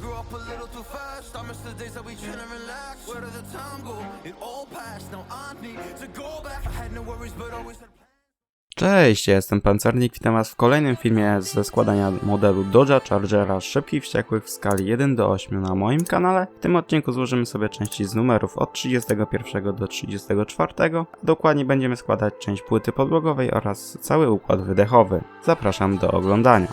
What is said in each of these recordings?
grew up a little too fast. I miss the days that we chill and relax. Where did the time go? It all passed. Now I need to go back. I had no worries, but always. Cześć, ja jestem Pancernik, witam was w kolejnym filmie ze składania modelu Dodge'a Chargera szybkich wściekłych w skali 1 do 8 na moim kanale. W tym odcinku złożymy sobie części z numerów od 31 do 34, a dokładnie będziemy składać część płyty podłogowej oraz cały układ wydechowy. Zapraszam do oglądania.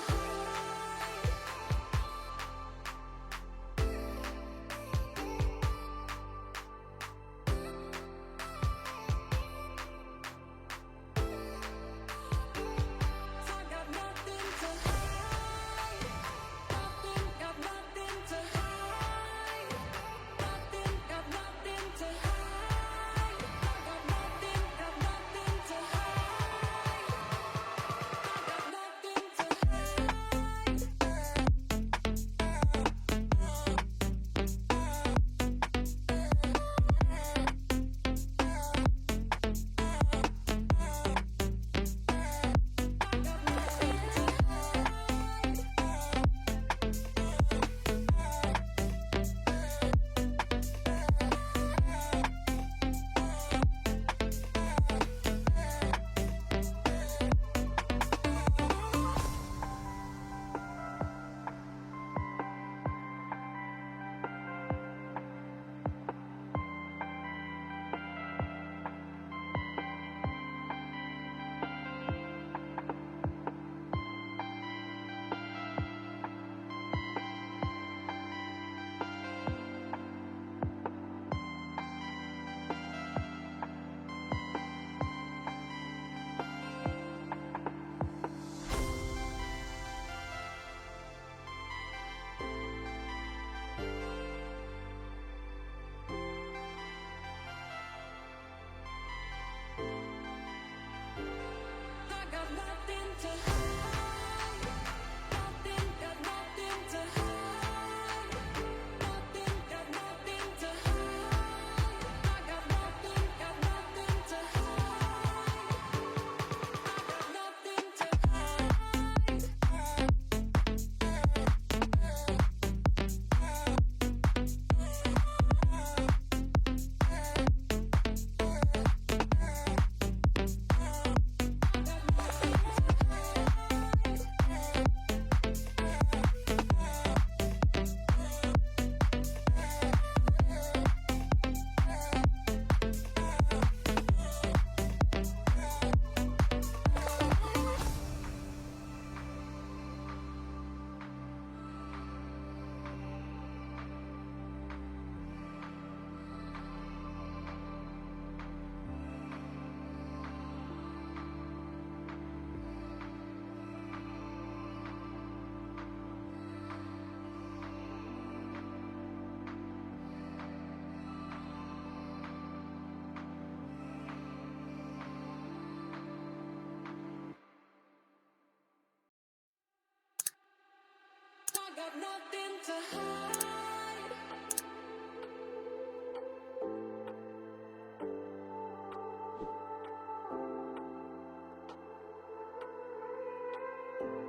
To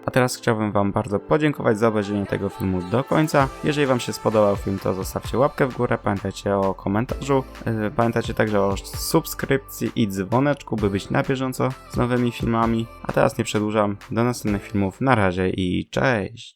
A teraz chciałbym Wam bardzo podziękować za obejrzenie tego filmu do końca. Jeżeli Wam się spodobał film, to zostawcie łapkę w górę, pamiętajcie o komentarzu, yy, pamiętajcie także o subskrypcji i dzwoneczku, by być na bieżąco z nowymi filmami. A teraz nie przedłużam, do następnych filmów, na razie i cześć!